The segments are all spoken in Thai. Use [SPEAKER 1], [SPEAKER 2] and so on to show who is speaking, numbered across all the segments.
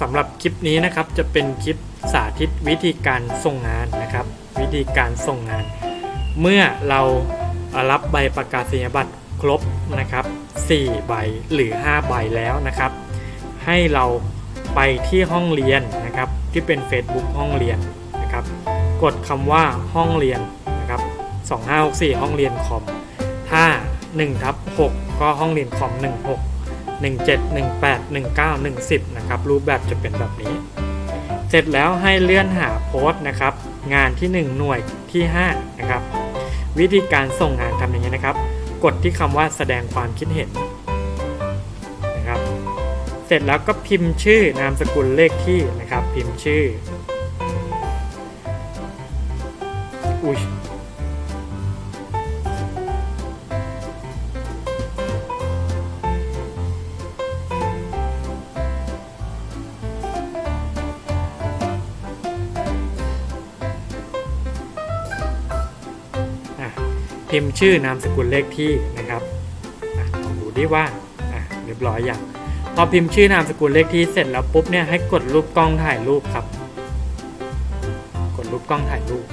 [SPEAKER 1] สำหรับคลิปนี้นะครับจะเป็นคลิปสาธิตวิธีการส่งงานนะครับ วิธีการส่งงาน เมื่อเรารับใบประกาศนียบัตรครบนะครับ4ใบหรือ 5 ใบแล้วนะครับ ให้เราไปที่ห้องเรียนนะครับ ที่เป็น Facebook ห้องเรียนนะครับ กดคำว่าห้องเรียนนะครับ2564 ห้องเรียนคอมถ้า1ทับ6ก็ห้องเรียนคอม16 17 18 19 10นะครับรูปแบบจะเป็นแบบนี้ เสร็จแล้วให้เลื่อนหาโพสต์นะครับ งานที่ 1 หน่วยที่ 5 นะครับ วิธีการส่งงานทำอย่างนี้นะครับ กดที่คำว่าแสดงความคิดเห็นนะครับ เสร็จแล้วก็พิมพ์ชื่อนามสกุลเลขที่นะครับ พิมพ์ชื่ออุ้ย พิมพ์ชื่อนามสกุลเลขที่นะครับลองดูดิว่าเรียบร้อยอย่างพอพิมพ์ชื่อนามสกุลเลขที่เสร็จแล้วปุ๊บเนี่ยให้กดรูปกล้องถ่ายรูปครับ กดรูปกล้องถ่ายรูป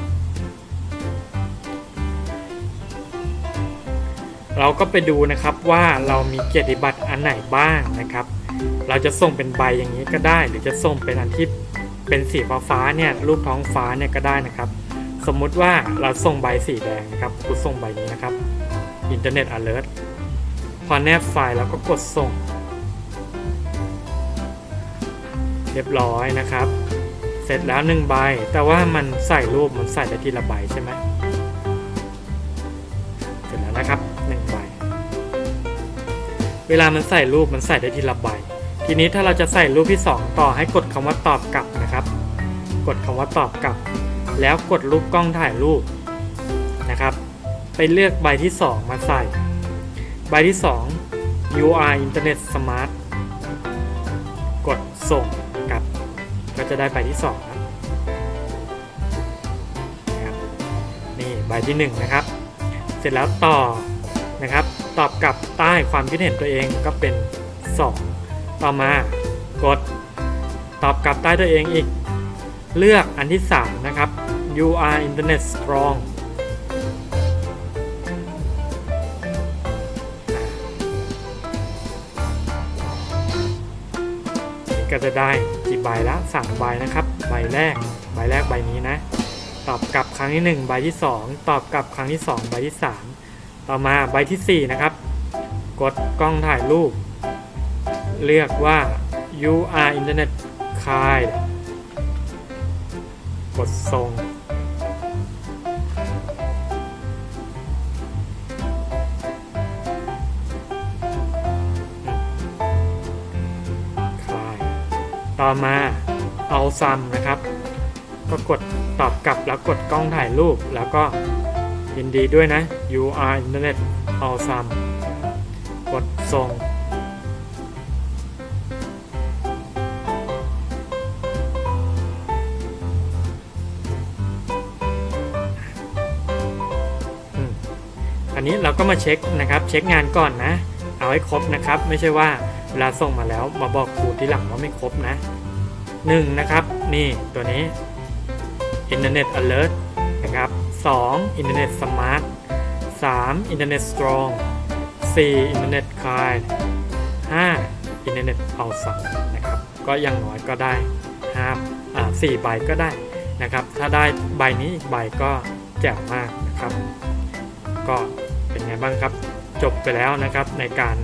[SPEAKER 1] เราก็ไปดูนะครับว่าเรามีเกียรติบัตรอันไหนบ้างนะครับ เราจะส่งเป็นใบอย่างนี้ก็ได้ หรือจะส่งเป็นอันที่เป็นสีฟ้าฟ้าเนี่ยรูปท้องฟ้าเนี่ยก็ได้นะครับ สมมุติว่าเราส่งใบสีแดงนะครับกูส่งใบนี้นะครับ Internet Alert พอแนบไฟล์แล้วก็กดส่ง เรียบร้อยนะครับ เสร็จแล้วหนึ่งใบ แต่ว่ามันใส่รูปมันใส่ได้ทีละใบใช่ไหมเสร็จแล้วนะครับหนึ่งใบ เวลามันใส่รูปมันใส่ได้ทีละใบ ทีนี้ถ้าเราจะใส่รูปที่ 2 ต่อให้กดคำว่าตอบกลับนะครับ กดคำว่าตอบกลับ แล้วกดรูปกล้องถ่ายรูปนะครับ ไปเลือกใบที่ 2 มาใส่ ใบที่ 2 UR Internet Smart กดส่งครับ ก็จะได้ใบที่2ครับนะครับนี่ใบที่ 1 นะครับ เสร็จแล้วต่อนะครับ ตอบกลับใต้ความคิดเห็นตัวเองก็เป็น 2 ต่อมากดตอบกลับใต้ตัวเองอีก เลือกอันที่ 3 นะครับ you are internet strong ก็จะได้กี่ใบละ3ใบนะครับ ใบแรก ใบแรกใบนี้นะ ตอบกลับครั้งที่ 1 ใบที่ 2 ตอบกลับครั้งที่ 2 ใบที่ 3 ต่อมาใบที่ 4 นะครับ กดกล้องถ่ายรูป เลือกว่า you are internet kind กดส่ง ต่อมาเอาซัมนะครับ ก็กดตอบกลับแล้วกดกล้องถ่ายรูป แล้วก็ยินดีด้วยนะ you are internet awesome กดส่งอันนี้เราก็มาเช็คนะครับ เช็คงานก่อนนะ เอาให้ครบนะครับ ไม่ใช่ว่า ลาส่งมาแล้วมาบอกครูที่หลังว่าไม่ครบนะหนึ่งนะครับ นี่ตัวนี้ Internet Alert นะครับ 2. Internet Smart 3. Internet Strong 4. Internet Kind 5. Internet Awesome นะครับ ก็อยังน้อยก็ได้5อ่า4ใบก็ได้นะครับ ถ้าได้ใบนี้อีกใบก็แจ๋วมากนะครับ ก็เป็นไงบ้างครับ จบไปแล้วนะครับในการ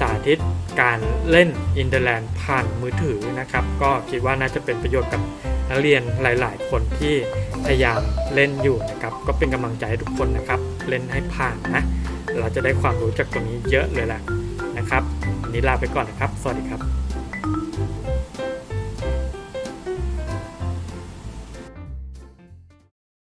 [SPEAKER 1] สาธิตการเล่นอินเดอร์แลนด์ผ่านมือถือนะครับ ก็คิดว่าน่าจะเป็นประโยชน์กับนักเรียนหลาย ๆ คนที่พยายามเล่นอยู่นะครับ ก็เป็นกำลังใจให้ทุกคนนะครับ เล่นให้ผ่านนะ เราจะได้ความรู้จากตรงนี้เยอะเลยแหละนะครับวันนี้ลาไปก่อนนะครับ สวัสดีครับ